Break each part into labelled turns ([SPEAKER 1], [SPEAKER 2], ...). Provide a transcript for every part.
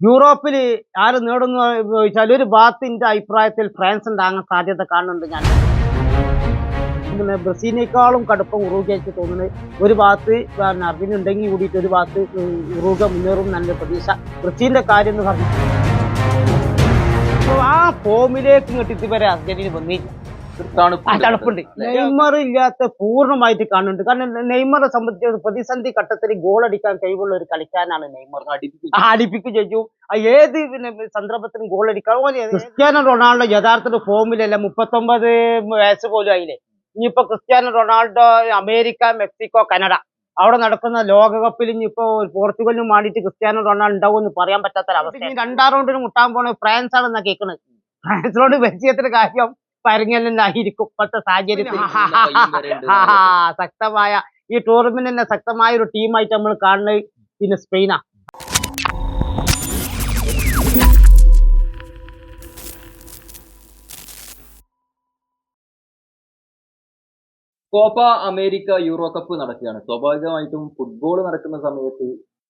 [SPEAKER 1] യൂറോപ്പിൽ ആര് നേടുന്നു ചോദിച്ചാൽ ഒരു ഭാഗത്തിന്റെ അഭിപ്രായത്തിൽ ഫ്രാൻസ് ഉണ്ടാകാൻ സാധ്യത കാണുന്നുണ്ട് ഞാൻ. പിന്നെ ബ്രസീലിനേക്കാളും കടുപ്പം ഉറുഗയ്ക്ക് തോന്നുന്നത്. ഒരു ഭാഗത്ത് അർജന്റീന ഉണ്ടെങ്കിൽ കൂടിയിട്ട് ഒരു ഭാഗത്ത് ഉറുഗ മുന്നേറും നല്ല പ്രതീക്ഷ. ബ്രസീലിന്റെ കാര്യം എന്ന് പറഞ്ഞു ആ ഫോമിലേക്ക് ഇങ്ങോട്ട് ഇതുവരെ അർജന്റീന വന്നില്ല. തണുപ്പുണ്ട്. നെയ്മർ ഇല്ലാത്ത പൂർണമായിട്ട് കാണുന്നുണ്ട്. കാരണം നെയ്മറെ സംബന്ധിച്ച് പ്രതിസന്ധി ഘട്ടത്തിൽ ഗോൾ അടിക്കാൻ കഴിവുള്ള ഒരു കളിക്കാരനാണ് നെയ്മർ. ചെയ്തു ആ, ഏത് പിന്നെ സന്ദർഭത്തിനും ഗോൾ അടിക്കാൻ ക്രിസ്ത്യാനോ റൊണാൾഡോ യഥാർത്ഥ ഫോമിലല്ല. മുപ്പത്തൊമ്പത് വയസ്സ് പോലും ആയില്ലേ. ഇനിയിപ്പോ Cristiano Ronaldo America Mexico Canada. അവിടെ നടക്കുന്ന ലോകകപ്പിൽ ഇനിയിപ്പോ പോർച്ചുഗലിനും വേണ്ടിയിട്ട് ക്രിസ്ത്യാനോ റൊണാൾഡോ ഉണ്ടാവും എന്ന് പറയാൻ പറ്റാത്തൊരവസ്ഥ ഇനി രണ്ടാം റൗണ്ടിന് മുട്ടാൻ പോണ ഫ്രാൻസ് ആണെന്നാ കേൾക്കുന്നത് ഫ്രാൻസിനോട് പരിചയത്തിന്റെ കാര്യം പരങ്ങലായിരിക്കും ഇപ്പോഴത്തെ സാഹചര്യത്തിൽ. ശക്തമായ ഈ ടൂർണമെന്റ് തന്നെ ശക്തമായ ഒരു ടീമായിട്ട് നമ്മൾ കാണുന്നത് പിന്നെ സ്പെയിനാ.
[SPEAKER 2] കോപ്പ അമേരിക്ക യൂറോ കപ്പ് നടക്കുകയാണ്. സ്വാഭാവികമായിട്ടും ഫുട്ബോൾ നടക്കുന്ന സമയത്ത്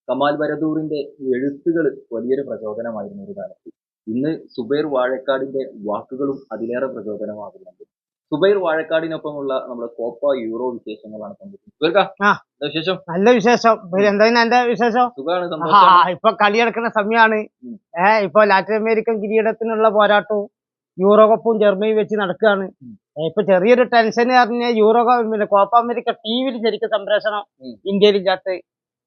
[SPEAKER 2] കമാൽ ബരദൂറിന്റെ എഴുത്തുകൾ വലിയൊരു പ്രചോദനമായിരുന്നു ഒരു കാലത്ത്. ഇന്ന് സുബൈർ വാഴക്കാടിന്റെ വാക്കുകളും അതിലേറെ പ്രചോദനമാകുന്നുണ്ട് സുബൈർ വാഴക്കാടിനൊപ്പമുള്ള നമ്മുടെ കോപ്പ യൂറോ വിശേഷങ്ങളാണ്
[SPEAKER 1] ആ.
[SPEAKER 2] വിശേഷം
[SPEAKER 1] നല്ല വിശേഷം പിന്നെ എന്താ എന്റെ വിശേഷം
[SPEAKER 2] സുഖമാണ്
[SPEAKER 1] ആ,
[SPEAKER 2] സന്തോഷമാണ്
[SPEAKER 1] ഇപ്പൊ കളി നടക്കുന്ന സമയമാണ്
[SPEAKER 2] ഉം.
[SPEAKER 1] ഏ ഇപ്പൊ ലാറ്റിൻ അമേരിക്കൻ കിരീടത്തിനുള്ള പോരാട്ടവും യൂറോ കപ്പും ജർമ്മനി വെച്ച് നടക്കുകയാണ്
[SPEAKER 2] ഉം.
[SPEAKER 1] ഏ, ഇപ്പൊ ചെറിയൊരു ടെൻഷൻ പറഞ്ഞ യൂറോ കപ്പ്- പിന്നെ കോപ്പ അമേരിക്ക ടിവിയിൽ ശരിക്കും സംപ്രേഷണം
[SPEAKER 2] ഉം.
[SPEAKER 1] ഇന്ത്യയിൽ ഇല്ലാത്ത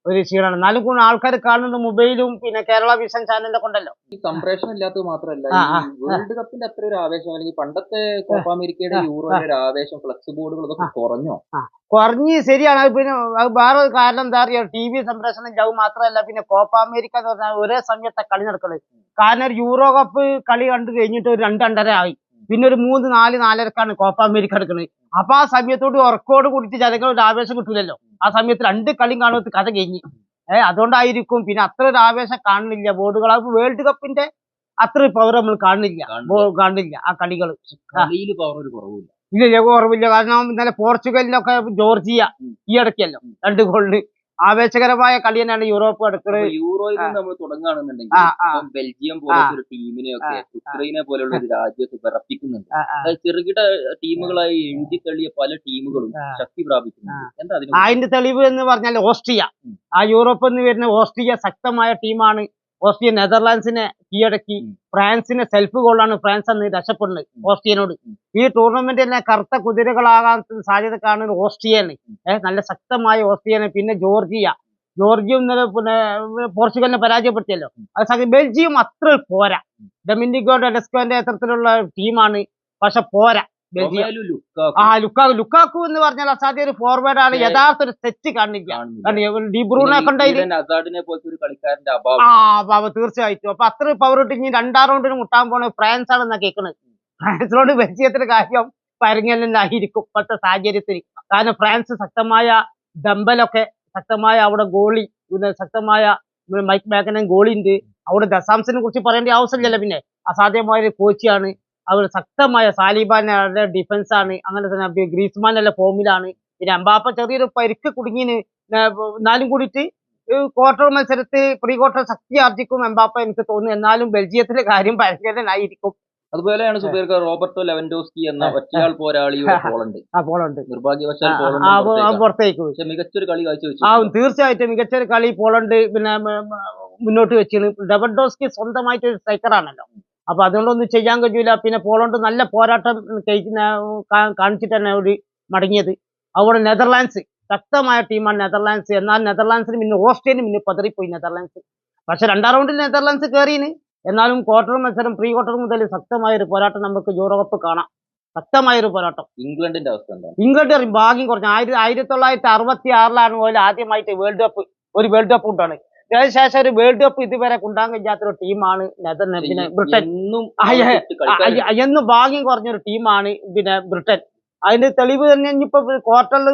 [SPEAKER 1] ഒരു ക്ഷീണമാണ് എന്നാലും കൂടുതൽ ആൾക്കാർ കാണുന്നത് മൊബൈലും പിന്നെ കേരള വിഷൻ ചാനലിലൊക്കെ ഉണ്ടല്ലോ.
[SPEAKER 2] ഈ കംപ്രഷൻ ഇല്ലാത്തത് മാത്രമല്ല വേൾഡ് കപ്പിന്റെ അത്ര ഒരു ആവേശം അല്ലെങ്കിൽ പണ്ടത്തെ കോപ്പ അമേരിക്കയുടെ യൂറോയുടെ ഒരു ആവേശം ഫ്ലക്സ് ബോർഡുകൾ ഇതൊക്കെ കുറഞ്ഞോ?
[SPEAKER 1] കുറഞ്ഞ് ശരിയാണ്. അത് പിന്നെ വേറെ ഒരു കാരണം എന്താ പറയുക ടി വി സംപ്രേഷണം ഇല്ലാവും മാത്രമല്ല പിന്നെ കോപ്പ അമേരിക്ക എന്ന് പറഞ്ഞാൽ ഒരേ സമയത്തെ കളി നടക്കുന്നത് കാരണം ഒരു യൂറോ കപ്പ് കളി കണ്ടു കഴിഞ്ഞിട്ട് ഒരു രണ്ട് രണ്ടര ആയി. പിന്നെ ഒരു മൂന്ന് നാല് നാലരക്കാണ് കോപ്പ അമേരിക്ക എടുക്കുന്നത്. അപ്പൊ ആ സമയത്തോട് ഉറക്കോട് കൂടിയിട്ട് ജനങ്ങൾ ഒരു ആവേശം കിട്ടൂലല്ലോ. ആ സമയത്ത് രണ്ട് കളിയും കാണുന്നത് കഥ കഴിഞ്ഞ്. ഏഹ് അതുകൊണ്ടായിരിക്കും പിന്നെ അത്ര ഒരു ആവേശം കാണുന്നില്ല. ബോർഡുകൾ അത് വേൾഡ് കപ്പിന്റെ അത്ര പവർ നമ്മൾ കാണുന്നില്ല.
[SPEAKER 2] കാണുന്നില്ല.
[SPEAKER 1] ആ കളികൾ ഇല്ല ഉറവില്ല കുറവില്ല. കാരണം ഇന്നലെ പോർച്ചുഗലിലൊക്കെ ജോർജിയ. ഈ ഇടയ്ക്കല്ലോ രണ്ട് ഗോളിന് ആവേശകരമായ കളി തന്നെയാണ് യൂറോപ്പ്
[SPEAKER 2] അടുത്തത് യൂറോയിൽ നമ്മൾ തുടങ്ങുകയാണെന്നുണ്ടെങ്കിൽ ബെൽജിയം പോലത്തെ ഒരു ടീമിനെയൊക്കെ ഉക്രൈനെ പോലുള്ള ഒരു രാജ്യത്ത് വിറപ്പിക്കുന്നുണ്ട്. ചെറുകിട ടീമുകളായി എഴുതി തള്ളിയ പല ടീമുകളും ശക്തി പ്രാപിക്കുന്നുണ്ട്. എന്താ അതിന്
[SPEAKER 1] അതിന്റെ തെളിവ് എന്ന് പറഞ്ഞാൽ ഓസ്ട്രിയ. ആ യൂറോപ്പിൽ നിന്ന് വരുന്ന ഓസ്ട്രിയ ശക്തമായ ടീമാണ് ഓസ്ട്രിയ നെതർലാൻഡ്സിനെ കീഴടക്കി. ഫ്രാൻസിനെ സെൽഫ് ഗോളാണ് ഫ്രാൻസ് അന്ന് രക്ഷപ്പെടുന്നത്. ഓസ്ട്രിയനോട്. ഈ ടൂർണമെന്റ് തന്നെ കറുത്ത കുതിരകളാകാൻ സാധ്യത കാണുന്നത് ഓസ്ട്രിയയാണ് ഏഹ് നല്ല ശക്തമായ ഓസ്ട്രിയനെ പിന്നെ ജോർജിയ. ജോർജിയ ഇന്നലെ പിന്നെ പോർച്ചുഗലിനെ പരാജയപ്പെടുത്തിയല്ലോ. അത് സാധ്യത ബെൽജിയം അത്ര പോരാ. ഡൊമിനിക്കോ ഡെസ്കോന്റെ നേതൃത്വത്തിലുള്ള ടീമാണ്. പക്ഷെ പോരാ. ആ ലുക്കാക്കു. ലുക്കാക്കു എന്ന് പറഞ്ഞാൽ അസാധ്യ ഒരു ഫോർവേഡ് ആണ്. യഥാർത്ഥ ഒരു സെറ്റ് കാണില്ല. ഡിബ്രൂനെ
[SPEAKER 2] കളിക്കാരന്റെ അഭാവം.
[SPEAKER 1] തീർച്ചയായിട്ടും. അപ്പൊ അത്ര പവർ ഇട്ട് ഇനി രണ്ടാം റൗണ്ടിന് മുട്ടാൻ പോണ ഫ്രാൻസ് ആണെന്നാ കേൾക്കുന്നത് ഫ്രാൻസിനോട് പരിചയത്തിന്റെ കാര്യം പരങ്ങലായിരിക്കും ഇപ്പോഴത്തെ സാഹചര്യത്തിൽ. കാരണം ഫ്രാൻസ് ശക്തമായ ഡമ്പലൊക്കെ ശക്തമായ അവിടെ ഗോളി ശക്തമായ മൈക്ക് ബാക്കനും ഗോളി ഉണ്ട്. അവിടെ ദശാംശനെ കുറിച്ച് പറയേണ്ട ആവശ്യമില്ലല്ലോ പിന്നെ. അസാധ്യമായ ഒരു കോച്ചാണ് അവർ ശക്തമായ സാലിബാന്റെ ഡിഫൻസ് ആണ്. അങ്ങനെ തന്നെ ഗ്രീസ്മാൻ നല്ല ഫോമിലാണ് പിന്നെ എംബാപ്പ ചെറിയൊരു പരിക്ക് കുടുങ്ങിന് എന്നാലും കൂടിയിട്ട് ക്വാർട്ടർ മത്സരത്തിൽ പ്രീ ക്വാർട്ടർ ശക്തി ആർജിക്കും എംബാപ്പ എനിക്ക് തോന്നുന്നു. എന്നാലും ബെൽജിയത്തിലെ കാര്യം ഭയങ്കരനായിരിക്കും.
[SPEAKER 2] അതുപോലെയാണ് സുബീർക്ക് റോബർട്ടോ ലെവൻഡോസ്കി എന്ന ഒറ്റയാൾ പോരാളിയുടെ പോളണ്ട്
[SPEAKER 1] ആ പോളുണ്ട്
[SPEAKER 2] നിർഭാഗ്യവശാൽ
[SPEAKER 1] ആ,
[SPEAKER 2] പോളണ്ട്
[SPEAKER 1] ആ, ആ. പുറത്തേക്ക്.
[SPEAKER 2] പക്ഷെ മികച്ചൊരു കളി
[SPEAKER 1] ആ
[SPEAKER 2] കാഴ്ചവെച്ചു
[SPEAKER 1] തീർച്ചയായിട്ടും മികച്ച ഒരു കളി പോളണ്ട് പിന്നെ മുന്നോട്ട് വെച്ചിരുന്നു. ലെവൻഡോസ്കി സ്വന്തമായിട്ട് ഒരു സ്ട്രൈക്കറാണല്ലോ അപ്പൊ അതുകൊണ്ടൊന്നും ചെയ്യാൻ കഴിയൂല. പിന്നെ പോളണ്ട് നല്ല പോരാട്ടം കാണിച്ചിട്ട് തന്നെ ഒരു മടങ്ങിയത്. അവിടെ നെതർലാൻഡ്സ് ശക്തമായ ടീമാണ് നെതർലാൻഡ്സ്. എന്നാൽ നെതർലാൻഡ്സിന് പിന്നെ ഓസ്ട്രേലിയ പിന്നെ പതറിപ്പോയി നെതർലാൻഡ്സ്. പക്ഷെ രണ്ടാം റൗണ്ടിൽ നെതർലാൻഡ്സ് കയറിയിന് എന്നാലും ക്വാർട്ടർ മത്സരം പ്രീ ക്വാർട്ടർ മുതൽ ശക്തമായ ഒരു പോരാട്ടം നമുക്ക് യൂറോ കപ്പ് കാണാം. ശക്തമായ ഒരു പോരാട്ടം.
[SPEAKER 2] ഇംഗ്ലണ്ടിന്റെ അവസ്ഥ
[SPEAKER 1] ഇംഗ്ലണ്ട് ഭാഗ്യം കുറഞ്ഞു. ആയിരത്തി ആയിരത്തി തൊള്ളായിരത്തി അറുപത്തി ആറിലാണ് പോലും ആദ്യമായിട്ട് വേൾഡ് കപ്പ് ഒരു വേൾഡ് കപ്പ് ഉണ്ടാണ് അതിനുശേഷം ഒരു വേൾഡ് കപ്പ് ഇതുവരെ കൊണ്ടാൻ കഴിയാത്തൊരു ടീമാണ് നെതർലാൻഡ്. പിന്നെ ബ്രിട്ടൻ.
[SPEAKER 2] എന്നും
[SPEAKER 1] ഭാഗ്യം കുറഞ്ഞൊരു ടീമാണ് പിന്നെ ബ്രിട്ടൻ. അതിന്റെ തെളിവ് തന്നെ ഇനിയിപ്പോ ക്വാർട്ടറിൽ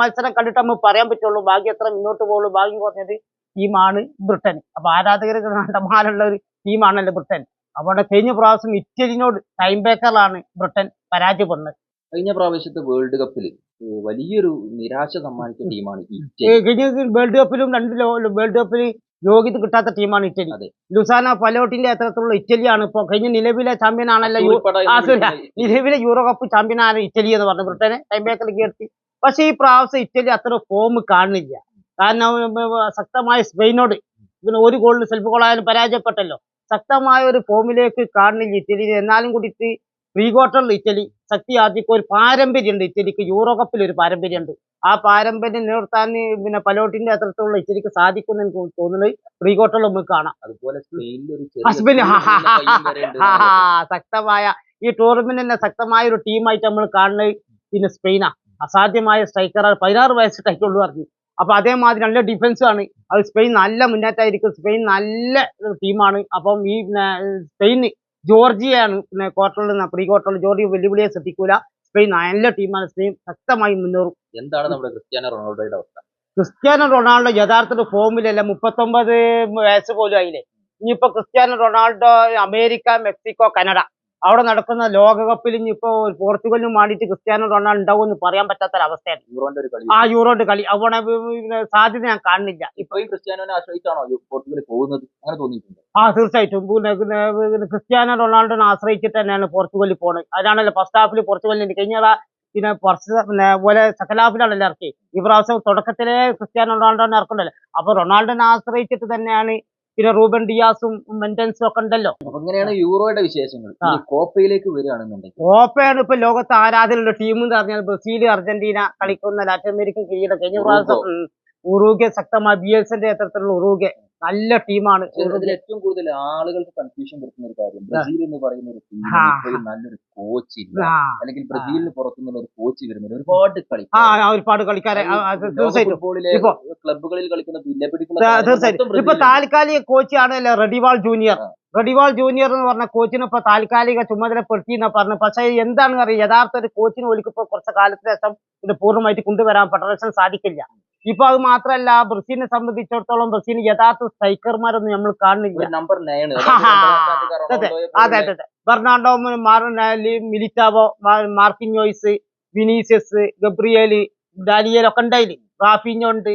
[SPEAKER 1] മത്സരം കണ്ടിട്ട് നമുക്ക് പറയാൻ പറ്റുള്ളൂ. ഭാഗ്യം എത്ര മുന്നോട്ട് പോകുള്ളൂ. ഭാഗ്യം കുറഞ്ഞത് ടീമാണ് ബ്രിട്ടൻ. അപ്പൊ ആരാധകർ കണ്ടമാനുള്ള ഒരു ടീമാണല്ലോ ബ്രിട്ടൻ. അവിടെ കഴിഞ്ഞ പ്രാവശ്യം ഇറ്റലിനോട് ടൈം ബേക്കറിലാണ് ബ്രിട്ടൻ പരാജയപ്പെടുന്നത്.
[SPEAKER 2] കഴിഞ്ഞ പ്രാവശ്യത്തെ വേൾഡ് കപ്പിൽ വലിയൊരു നിരാശ സമ്മാനിച്ച ടീമാണ്
[SPEAKER 1] കഴിഞ്ഞ വേൾഡ് കപ്പിലും രണ്ട് വേൾഡ് കപ്പിൽ യോഗ്യത കിട്ടാത്ത ടീമാണ് ഇറ്റലി.
[SPEAKER 2] അതെ.
[SPEAKER 1] ലുസാന പലോട്ടിന്റെ അത്തരത്തിലുള്ള ഇറ്റലിയാണ്. ഇപ്പൊ കഴിഞ്ഞ നിലവിലെ ചാമ്പ്യൻ ആണല്ലോ നിലവിലെ യൂറോ കപ്പ് ചാമ്പ്യൻ ആണ് ഇറ്റലി എന്ന് പറഞ്ഞു. ബ്രിട്ടനെ ടൈംബേക്കർ കീർത്തി പക്ഷേ ഈ പ്രാവശ്യം ഇറ്റലി അത്ര ഫോം കാണുന്നില്ല. കാരണം ശക്തമായ സ്പെയിനോട് പിന്നെ ഒരു ഗോളിന് സെൽഫ് ഗോളായാലും പരാജയപ്പെട്ടല്ലോ. ശക്തമായ ഒരു ഫോമിലേക്ക് കാണുന്നില്ല ഇറ്റലി. എന്നാലും കൂടിയിട്ട് പ്രീ ക്വാർട്ടറിൽ ഇറ്റലി. ശക്തി ആർജിക്കും ഒരു പാരമ്പര്യമുണ്ട് ഇറ്റലിക്ക്. യൂറോ കപ്പിൽ ഒരു പാരമ്പര്യമുണ്ട്. ആ പാരമ്പര്യം നിലനിർത്താൻ പിന്നെ പലോട്ടിന്റെ അത്രത്തോളം ഇറ്റലിക്ക് സാധിക്കുമെന്ന് എനിക്ക് തോന്നുന്നത് പ്രീ ക്വാർട്ടറിൽ നമുക്ക് കാണാം.
[SPEAKER 2] അതുപോലെ
[SPEAKER 1] ഹസ്ബൻഡ് ശക്തമായ ഈ ടൂർണമെന്റിന്റെ ശക്തമായ ഒരു ടീമായിട്ട് നമ്മൾ കാണുന്നത് പിന്നെ സ്പെയിനാ. അസാധ്യമായ സ്ട്രൈക്കർ പതിനാറ് വയസ്സിട്ടായിട്ടുള്ളൂ പറഞ്ഞു. അപ്പൊ അതേമാതിരി നല്ല ഡിഫൻസ് ആണ്. അത് സ്പെയിൻ നല്ല മുന്നേറ്റമായിരിക്കും. സ്പെയിൻ നല്ല ടീമാണ്. അപ്പം ഈ പിന്നെ പിന്നെ ക്വാർട്ടറിൽ പ്രീ ക്വാർട്ടറിൽ ജോർജിയ വെല്ലുവിളിയെ ശ്രദ്ധിക്കൂല. സ്പെയിൻ നല്ല ടീമാണ്. സ്പെയിൻ ശക്തമായി മുന്നേറും.
[SPEAKER 2] എന്താണ് നമ്മുടെ ക്രിസ്ത്യാനോ റൊണാൾഡോയുടെ അവസ്ഥ?
[SPEAKER 1] ക്രിസ്ത്യാനോ റൊണാൾഡോ യഥാർത്ഥ ഫോമിലല്ല മുപ്പത്തൊമ്പത് വയസ്സ് പോലും ആയില്ലേ. ഇനിയിപ്പോ Cristiano Ronaldo America Mexico Canada. അവിടെ നടക്കുന്ന ലോകകപ്പിൽ ഇനിയിപ്പോ പോർച്ചുഗലിനും വേണ്ടിയിട്ട് ക്രിസ്ത്യാനോ റൊണാൾഡോ ഉണ്ടാവും എന്ന് പറയാൻ
[SPEAKER 2] പറ്റാത്ത അവസ്ഥയാണ്
[SPEAKER 1] ആ യൂറോന്റെ കളി. അവിടെ സാധ്യത ഞാൻ കാണുന്നില്ല.
[SPEAKER 2] ഇപ്പോഴും ക്രിസ്ത്യാനോനെ ആശ്രയിച്ചാണോ പോർച്ചുഗൽ പോകുന്നത്? അങ്ങനെ തോന്നിയിട്ടുണ്ട്.
[SPEAKER 1] ആ തീർച്ചയായിട്ടും. ക്രിസ്ത്യാനോ റൊണാൾഡോനെ ആശ്രയിച്ചിട്ട് തന്നെയാണ് പോർച്ചുഗലിൽ പോകുന്നത് അതാണല്ലോ ഫസ്റ്റ് ഹാഫിൽ പോർച്ചുഗലിന് കഴിഞ്ഞ പിന്നെ പിന്നെ പോലെ സെക്കൻഡ് ഹാഫിലാണല്ലോ ഇറക്കി ഈ പ്രാവശ്യം തുടക്കത്തിലേ ക്രിസ്ത്യാനോ റൊണാൾഡോനെ ഇറക്കണ്ടല്ലോ അപ്പൊ റൊണാൾഡോനെ ആശ്രയിച്ചിട്ട് തന്നെയാണ് പിന്നെ റൂബൻ ഡിയാസും മെന്റൻസും ഒക്കെ ഉണ്ടല്ലോ.
[SPEAKER 2] അങ്ങനെയാണ് യൂറോയുടെ വിശേഷങ്ങൾ. കോപ്പയിലേക്ക് വരികയാണെന്നുണ്ടെങ്കിൽ.
[SPEAKER 1] കോപ്പയാണ് ഇപ്പൊ ലോകത്ത് ആരാധനയുള്ള ടീം എന്ന് പറഞ്ഞാൽ ബ്രസീൽ അർജന്റീന കളിക്കുന്ന ലാറ്റിൻ അമേരിക്കൻ കിരീടം കഴിഞ്ഞ പ്രാവശ്യം ഉറൂഗെ ശക്തമായ ബി എസ് എന്റെ അത്തരത്തിലുള്ള ഉറുഗ്വെ. നല്ല ടീമാണ്.
[SPEAKER 2] ഏറ്റവും കൂടുതൽ ആളുകൾക്ക് കൺഫ്യൂഷൻ കൊടുക്കുന്ന ഒരു കാര്യം. ബ്രസീൽ എന്ന് പറയുന്ന ഒരു ടീം നല്ലൊരു കോച്ച് ഇല്ല. അല്ലെങ്കിൽ ബ്രസീലിന് പുറത്തുനിന്നുള്ള ഒരു കോച്ച് വരുന്നില്ല. ഒരുപാട് കളി
[SPEAKER 1] ഒരുപാട് കളിക്കാരെ.
[SPEAKER 2] ഫുട്ബോളിലെ ക്ലബ്ബുകളിൽ കളിക്കുന്ന
[SPEAKER 1] തീർച്ചയായിട്ടും. ഇപ്പൊ താൽക്കാലിക കോച്ച് ആണല്ലോ റെഡിവാൾ ജൂനിയർ റെഡിവാൾ ജൂനിയർ എന്ന് പറഞ്ഞ കോച്ചിനെ ഇപ്പൊ താൽക്കാലിക ചുമതലപ്പെടുത്തി എന്നാ പറഞ്ഞു പക്ഷേ എന്താണെന്ന് അറിയാം യഥാർത്ഥ ഒരു കോച്ചിന് ഒലിക്കിപ്പോ കുറച്ച് കാലത്തിന് ശേഷം ഇത് പൂർണമായിട്ട് കൊണ്ടുവരാൻ ഫെഡറേഷൻ സാധിക്കില്ല. ഇപ്പൊ അത് മാത്രല്ല ബ്രസീലിനെ സംബന്ധിച്ചിടത്തോളം ബ്രസീൽ യഥാർത്ഥ സ്ട്രൈക്കർമാരൊന്നും നമ്മൾ കാണുന്നില്ല.
[SPEAKER 2] നമ്പർ
[SPEAKER 1] അതെ, അതെ അതെ Bernardo Militao Marquinhos Vinicius Gabriel Daniel ഒക്കെ ഉണ്ടായിൽ റാഫിഞ്ഞോ ഉണ്ട്.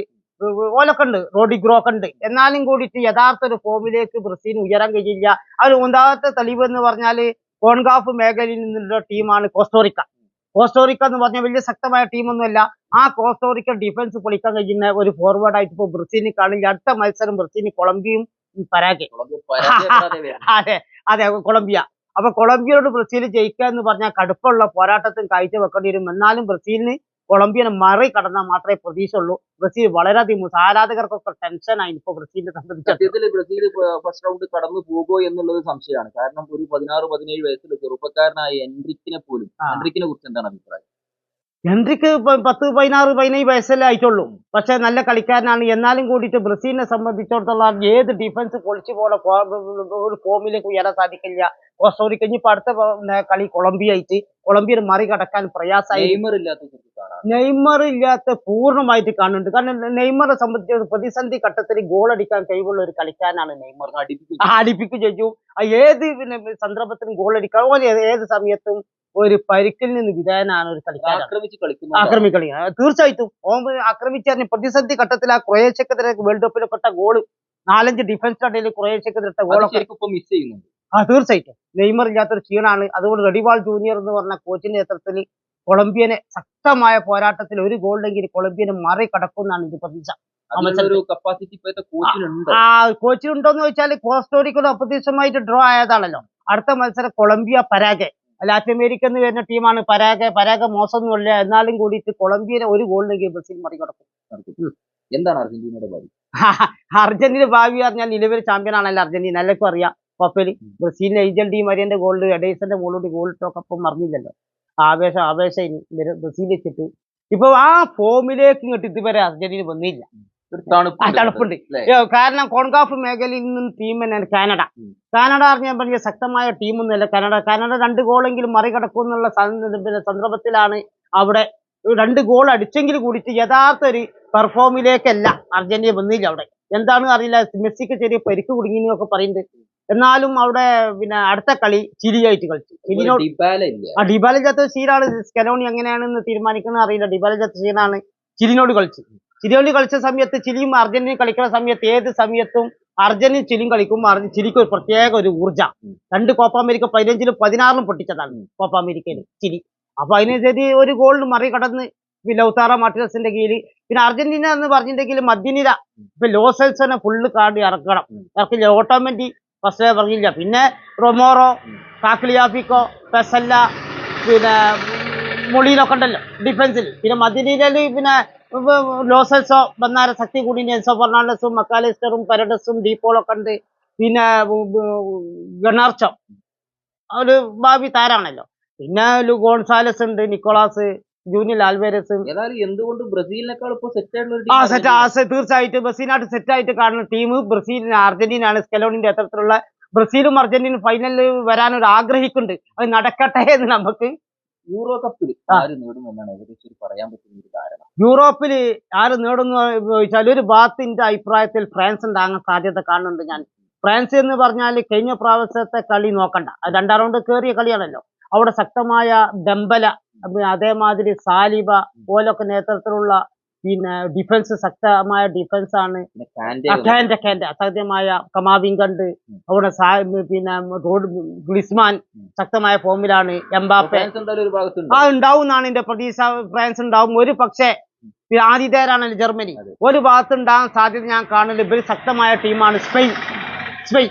[SPEAKER 1] ഓലൊക്കെ ഉണ്ട്. റോഡിഗ്രോ ഒക്കെ ഉണ്ട്. എന്നാലും കൂടിയിട്ട് യഥാർത്ഥ ഒരു ഫോമിലേക്ക് ബ്രസീലിന് ഉയരാൻ കഴിയില്ല. അതിൽ ഒന്നാമത്തെ തെളിവ് എന്ന് പറഞ്ഞാൽ കോൺഗാഫ് മേഖലയിൽ നിന്നുള്ള ടീമാണ് കോസ്റ്റോറിക്ക. കോസ്റ്റോറിക്ക എന്ന് പറഞ്ഞാൽ വലിയ ശക്തമായ ടീമൊന്നുമല്ല. ആ കോസ്റ്റോറിക്ക ഡിഫൻസ് പൊളിക്കാൻ കഴിയുന്ന ഒരു ഫോർവേഡായിട്ട് ഇപ്പോൾ ബ്രസീലിന് കാണില്ല. അടുത്ത മത്സരം ബ്രസീലിന് കൊളംബിയയും പരാജയം അതെ അതെ കൊളംബിയ. അപ്പൊ കൊളംബിയയോട് ബ്രസീൽ ജയിക്കുക എന്ന് പറഞ്ഞാൽ കടുപ്പമുള്ള പോരാട്ടത്തിൽ കാഴ്ച വെക്കേണ്ടി വരും. എന്നാലും ബ്രസീലിന് കൊളംബിയനെ മറികടന്നാൽ മാത്രമേ പ്രതീക്ഷയുള്ളൂ. ബ്രസീൽ വളരെയധികം ആരാധകർക്കൊക്കെ ടെൻഷനായി ഇപ്പൊ ബ്രസീലിനെ സംബന്ധിച്ച്.
[SPEAKER 2] സത്യത്തിൽ ബ്രസീൽ ഫസ്റ്റ് റൗണ്ട് കടന്നു പോകുമോ എന്നുള്ളത് സംശയമാണ്. കാരണം ഒരു പതിനാറ് പതിനേഴ് വയസ്സിൽ ചെറുപ്പക്കാരനായ എൻട്രിക്കിനെ പോലും. എൻട്രിക്കിനെ കുറിച്ച് എന്താണ് അഭിപ്രായം?
[SPEAKER 1] എൻട്രിക്ക് പത്ത് പതിനാറ് പതിനേഴ് വയസ്സല്ലേ ആയിട്ടുള്ളൂ. പക്ഷെ നല്ല കളിക്കാരനാണ്. എന്നാലും കൂടിയിട്ട് ബ്രസീലിനെ സംബന്ധിച്ചിടത്തോളം ഏത് ഡിഫൻസ് പൊളിച്ചു പോലെ ഒരു ഫോമിലേക്ക് ഉയരാൻ സാധിക്കില്ല. കോസ്റ്റോറിക്ക ഇപ്പൊ അടുത്ത കളി കൊളംബിയ ആയിട്ട് കൊളംബിയനെ മറികടക്കാൻ പ്രയാസമായി.
[SPEAKER 2] നെയ്മർ ഇല്ലാത്ത
[SPEAKER 1] പൂർണമായിട്ട് കാണുന്നുണ്ട്. കാരണം നെയ്മറെ സംബന്ധിച്ച് പ്രതിസന്ധി ഘട്ടത്തിൽ ഗോൾ അടിക്കാൻ കഴിവുള്ള ഒരു കളിക്കാരനാണ് നെയ്മർ.
[SPEAKER 2] അടിപ്പിക്കും
[SPEAKER 1] ചെയ്യും. ആ ഏത് പിന്നെ സന്ദർഭത്തിലും ഗോൾ അടിക്കാൻ ഏത് സമയത്തും ഒരു പരിക്കിൽ നിന്ന് വിധേയനാണ് ഒരു കളിക്കാരൻ.
[SPEAKER 2] ആക്രമിച്ച് കളിക്കുന്നത്
[SPEAKER 1] ആക്രമിക്കളി തീർച്ചയായിട്ടും. ഓം ആക്രമിച്ചു പ്രതിസന്ധി ഘട്ടത്തിൽ ആ ക്രൊയേഷ്യക്കെതിരെ വേൾഡ് കപ്പിൽ പെട്ട ഗോൾ നാലഞ്ച് ഡിഫൻസ് ഇടയിൽ ക്രൊയേഷ്യക്കെതിരെ ഗോളൊക്കെ
[SPEAKER 2] മിസ് ചെയ്യുന്നുണ്ട്.
[SPEAKER 1] ആ തീർച്ചയായിട്ടും. നെയ്മർ ഇല്ലാത്തൊരു ക്ഷീണാണ്. അതുകൊണ്ട് റെഡിവാൾ ജൂനിയർ എന്ന് പറഞ്ഞ കോച്ചിന്റെ നേതൃത്വത്തിൽ കൊളംബിയനെ ശക്തമായ പോരാട്ടത്തിൽ ഒരു ഗോളിലെങ്കിൽ കൊളംബിയനെ മറികടക്കുമെന്നാണ് ഇത് പ്രതീക്ഷ. ആ കോച്ച് ഉണ്ടോന്ന് ചോദിച്ചാൽ കോസ്റ്റോറിക്കോട് അപ്രതീക്ഷിതമായിട്ട് ഡ്രോ ആയതാണല്ലോ. അടുത്ത മത്സരം കൊളംബിയ പരാഗെ. ലാറ്റിൻ അമേരിക്ക എന്ന് വരുന്ന ടീമാണ് പരാഗെ. പരാഗെ മോശമൊന്നുമില്ല എന്നാലും കൂടിയിട്ട് കൊളംബിയനെ ഒരു ഗോളിലേക്ക് ബ്രസീൽ മറികടക്കും.
[SPEAKER 2] എന്താണ് അർജന്റീനയുടെ ഭാവി?
[SPEAKER 1] അർജന്റീന ഭാവി പറഞ്ഞാൽ നിലവിൽ ചാമ്പ്യൻ ആണല്ലോ അർജന്റീന. എല്ലാവർക്കും അറിയാം. കൊപ്പയിൽ ബ്രസീലിന്റെ ഏഞ്ചൽ ഡി മരിയന്റെ ഗോളിൽ എഡേഴ്സന്റെ ഗോളിലൂടെ ഗോൾ ഇട്ടൊക്കെ മറിഞ്ഞില്ലല്ലോ. ആവേശം ആവേശം വെച്ചിട്ട് ഇപ്പൊ ആ ഫോമിലേക്ക് ഇങ്ങോട്ട് ഇതുവരെ അർജന്റീന വന്നില്ല. തണുപ്പുണ്ട്. കാരണം കോൺകാഫ് മേഖലയിൽ നിന്നും ടീം തന്നെയാണ് കാനഡ. കാനഡ അറിഞ്ഞാൽ പറഞ്ഞ ശക്തമായ ടീമൊന്നുമല്ല കാനഡ. കാനഡ രണ്ട് ഗോളെങ്കിലും മറികടക്കും എന്നുള്ള സന്ദർഭത്തിലാണ് അവിടെ രണ്ട് ഗോൾ അടിച്ചെങ്കിൽ കൂടിയിട്ട് യഥാർത്ഥ ഒരു പെർഫോമിലേക്കല്ല അർജന്റീന വന്നില്ല അവിടെ. എന്താണ് അറിയില്ല മെസ്സിക്ക് ചെറിയ പരിക്ക് കുടുങ്ങിയെന്നൊക്കെ പറയുന്നുണ്ട്. എന്നാലും അവിടെ പിന്നെ അടുത്ത കളി ചിലിയായിട്ട് കളിച്ചു.
[SPEAKER 2] ചിരിനോട്
[SPEAKER 1] ആ
[SPEAKER 2] ഡിബാല
[SPEAKER 1] ഡിബാലില്ലാത്ത സീനാണ് സ്കലോണി എങ്ങനെയാണെന്ന് തീരുമാനിക്കുന്നത് അറിയില്ല. ഡിബാലില്ലാത്ത സീനാണ് ചിരിനോട് കളിച്ചു ചിരിയോട് കളിച്ച സമയത്ത് ചിലിയും അർജന്റീന കളിക്കുന്ന സമയത്ത് ഏത് സമയത്തും അർജന്റീന ചിലിയും കളിക്കുമ്പോൾ ചിലിക്ക് ഒരു പ്രത്യേക ഒരു ഊർജ രണ്ട് കോപ്പ അമേരിക്ക പതിനഞ്ചിലും പതിനാറിലും പൊട്ടിച്ചതാണ് കോപ്പ അമേരിക്കയിൽ ചിലി അപ്പൊ അതിനനുസരിച്ച് ഒരു ഗോളിന് മറികടന്ന് ലൗതാറ മാർട്ടിനസിന്റെ കീഴിൽ പിന്നെ അർജന്റീന എന്ന് പറഞ്ഞിട്ടുണ്ടെങ്കിൽ മധ്യനിര. ഇപ്പൊ ലോസൽസിനെ ഫുള്ള് കാർഡ് ഇറക്കണം. ഇറക്കില്ല ഓട്ടോമെന്റി ഫസ്റ്റ് പറഞ്ഞില്ല പിന്നെ റൊമോറോ കാക്ലിയാഫിക്കോ പെസല്ല പിന്നെ മൊളീനൊക്കെ ഉണ്ടല്ലോ ഡിഫൻസിൽ പിന്നെ മധ്യനിരയിൽ പിന്നെ ലോസൽസോ ബന്നാര ശക്തി കൂടി എൻസോ ഫെർണാണ്ടസും മക്കാലിസ്റ്ററും പെരഡസും ഡീപ്പോളൊക്കെ ഉണ്ട് പിന്നെ ഗണാർച്ചോ ഒരു ഭാവി താരാണല്ലോ പിന്നെ ലു ഗോൺസാലസ് ഉണ്ട് നിക്കോളാസ് ജൂനിയർ ആൽവേരസ്.
[SPEAKER 2] ഏതായാലും എന്തുകൊണ്ട് ബ്രസീലിനേക്കാൾ സെറ്റ് ആയിട്ടുള്ള ഒരു
[SPEAKER 1] ആ
[SPEAKER 2] team
[SPEAKER 1] സെറ്റ് ആ തീർച്ചയായിട്ടും. ബ്രസീലിനായിട്ട് സെറ്റ് ആയിട്ട് കാണുന്ന ടീം ബ്രസീലിന് അർജന്റീനയാണ് സ്കെലോണിന്റെ അത്തരത്തിലുള്ള ബ്രസീലും അർജന്റീനയും ഫൈനലിൽ വരാൻ ഒരു ആഗ്രഹിക്കുന്നുണ്ട്. അത് നടക്കട്ടെ എന്ന് നമുക്ക്.
[SPEAKER 2] യൂറോ കപ്പിൽ
[SPEAKER 1] യൂറോപ്പിൽ
[SPEAKER 2] ആര് നേടും ഏകദേശം പറയാൻ പറ്റുന്ന ഒരു ധാരണ.
[SPEAKER 1] യൂറോപ്പിൽ ആര് നേടുന്നു ചോദിച്ചാൽ ഒരു ഭാഗത്തിന്റെ അഭിപ്രായത്തിൽ ഫ്രാൻസ് ഉണ്ടാകാൻ സാധ്യത കാണുന്നുണ്ട് ഞാൻ. ഫ്രാൻസ് എന്ന് പറഞ്ഞാൽ കഴിഞ്ഞ പ്രാവശ്യത്തെ കളി നോക്കണ്ട. രണ്ടാം റൗണ്ട് കയറിയ കളിയാണല്ലോ. അവിടെ ശക്തമായ ഡംബല പിന്നെ അതേമാതിരി സാലിബ പോലൊക്കെ നേതൃത്വത്തിലുള്ള പിന്നെ ഡിഫൻസ് ശക്തമായ ഡിഫൻസ് ആണ്. അസാധ്യമായ കമാവിങ്കണ്ട് അവിടെ പിന്നെ റോഡ് ഗ്ലിസ്മാൻ ശക്തമായ ഫോമിലാണ് എംബാപ്പെ. ആ ഉണ്ടാവും എന്നാണ് എന്റെ പ്രതീക്ഷ. ഫ്രാൻസ് ഉണ്ടാവും. ഒരു പക്ഷേ ഈ ജർമ്മനി. ഒരു ഭാഗത്ത് ഉണ്ടാകാൻ സാധ്യത ഞാൻ കാണുന്നത് ഇവർ ശക്തമായ ടീമാണ്. സ്പെയിൻ. സ്പെയിൻ.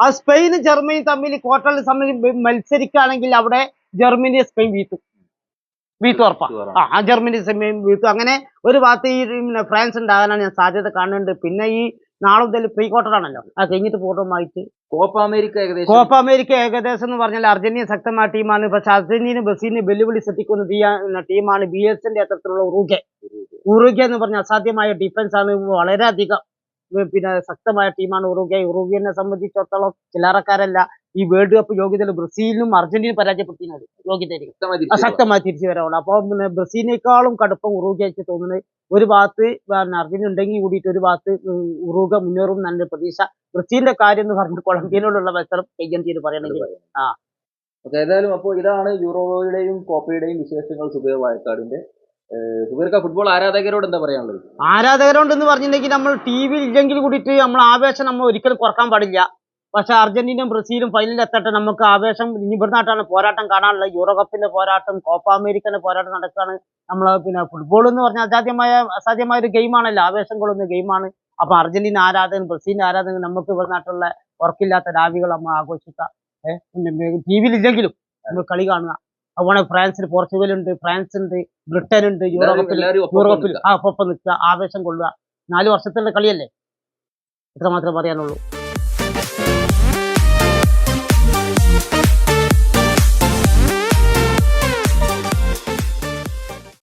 [SPEAKER 1] ആ സ്പെയിനും ജർമ്മനിയും തമ്മിൽ ക്വാർട്ടറിൽ തമ്മിൽ മത്സരിക്കുകയാണെങ്കിൽ അവിടെ ജർമ്മനിയെ സ്പെയിൻ വീത്തു. വീത്തും ഉറപ്പാ. ആ ജർമ്മനി സ്പെയിൻ വീത്തു. അങ്ങനെ ഒരു ഭാഗത്ത് ഈ പിന്നെ ഫ്രാൻസ് ഉണ്ടാകാനാണ് ഞാൻ സാധ്യത കാണുന്നുണ്ട്. പിന്നെ ഈ നാളെ മുതൽ പ്രീ ക്വാർട്ടർ ആണല്ലോ. ആ കഴിഞ്ഞിട്ട് പൂർണമായിട്ട്
[SPEAKER 2] കോപ്പ അമേരിക്ക ഏകദേശം
[SPEAKER 1] കോപ്പ അമേരിക്ക ഏകദേശം എന്ന് പറഞ്ഞാൽ അർജന്റീന ശക്തമായ ടീമാണ്. പക്ഷെ അർജന്റീന ബ്രസീലിനെ വെല്ലുവിളി സൃഷ്ടിക്കുന്ന ടീമാണ് ബി എസ് എന്റെ അത്തരത്തിലുള്ള ഉറുഗെ ഉറുഗെ എന്ന് പറഞ്ഞാൽ അസാധ്യമായ ഡിഫൻസ് ആണ്. വളരെയധികം പിന്നെ ശക്തമായ ടീമാണ് ഉറുഗെ ഉറുഗിനെ സംബന്ധിച്ചിടത്തോളം ചില്ലറക്കാരല്ല. ഈ വേൾഡ് കപ്പ് യോഗ്യതയിൽ ബ്രസീലിനും അർജന്റീന പരാജയപ്പെടുത്തിയത് യോഗ്യത
[SPEAKER 2] ശക്തമായി തിരിച്ചു
[SPEAKER 1] വരാവുള്ളൂ അപ്പൊ അപ്പോൾ പിന്നെ ബ്രസീലിനേക്കാളും കടുപ്പം ഉറുഗയ്ക്ക് തോന്നുന്നത് ഒരു ഭാഗത്ത് അർജന്റീന ഉണ്ടെങ്കിൽ കൂടിയിട്ട് ഒരു ഭാഗത്ത് ഉറൂഗ മുന്നേറും നല്ല പ്രതീക്ഷ. ബ്രസീലിന്റെ കാര്യം എന്ന് പറഞ്ഞ കൊളംബിയനോടുള്ള മത്സരം അർജന്റീന പറയണമെങ്കിൽ. ആ.
[SPEAKER 2] ഏതായാലും അപ്പോൾ ഇതാണ് യൂറോയുടെയും കോപ്പയുടെയും വിശേഷങ്ങൾ സുബൈർ വായക്കാടിന്റെ. ഫുട്ബോൾ ആരാധകരോട് എന്താ പറയാനുള്ളത്?
[SPEAKER 1] ആരാധകരോട് എന്ന് പറഞ്ഞിട്ടുണ്ടെങ്കിൽ നമ്മൾ ടി വിയിൽ ഇല്ലെങ്കിൽ കൂടിയിട്ട് നമ്മൾ ആവേശം നമ്മൾ ഒരിക്കലും കുറയ്ക്കാൻ പാടില്ല. പക്ഷെ അർജന്റീനയും ബ്രസീലും ഫൈനലിൽ എത്തട്ടെ. നമുക്ക് ആവേശം. ഇനി ഇവിടുന്നായിട്ടാണ് പോരാട്ടം കാണാനുള്ളത്. യൂറോ കപ്പിന്റെ പോരാട്ടം കോപ്പ അമേരിക്കന്റെ പോരാട്ടം നടക്കുകയാണ്. നമ്മൾ പിന്നെ ഫുട്ബോൾ എന്ന് പറഞ്ഞാൽ അസാധ്യമായ അസാധ്യമായ ഒരു ഗെയിമാണല്ലോ ആവേശം കൊള്ളുന്ന ഗെയിമാണ് അപ്പൊ അർജന്റീന ആരാധകൻ ബ്രസീലിന്റെ ആരാധകൻ നമുക്ക് ഇവിടുന്നായിട്ടുള്ള ഉറക്കില്ലാത്ത രാവികൾ നമ്മൾ ആഘോഷിക്കാം ടി വിയിൽ ഇല്ലെങ്കിലും നമ്മൾ കളി കാണുക. അതുപോലെ ഫ്രാൻസിൽ പോർച്ചുഗൽ ഉണ്ട് ഫ്രാൻസ് ഉണ്ട് ബ്രിട്ടൻ ഉണ്ട് യൂറോപ്പിൽ
[SPEAKER 2] നിൽക്കുക.
[SPEAKER 1] ആ ഒപ്പം നിൽക്കുക. ആവേശം കൊള്ളുക. നാല് വർഷത്തിന്റെ കളിയല്ലേ? ഇത്ര മാത്രമേ പറയാനുള്ളൂ.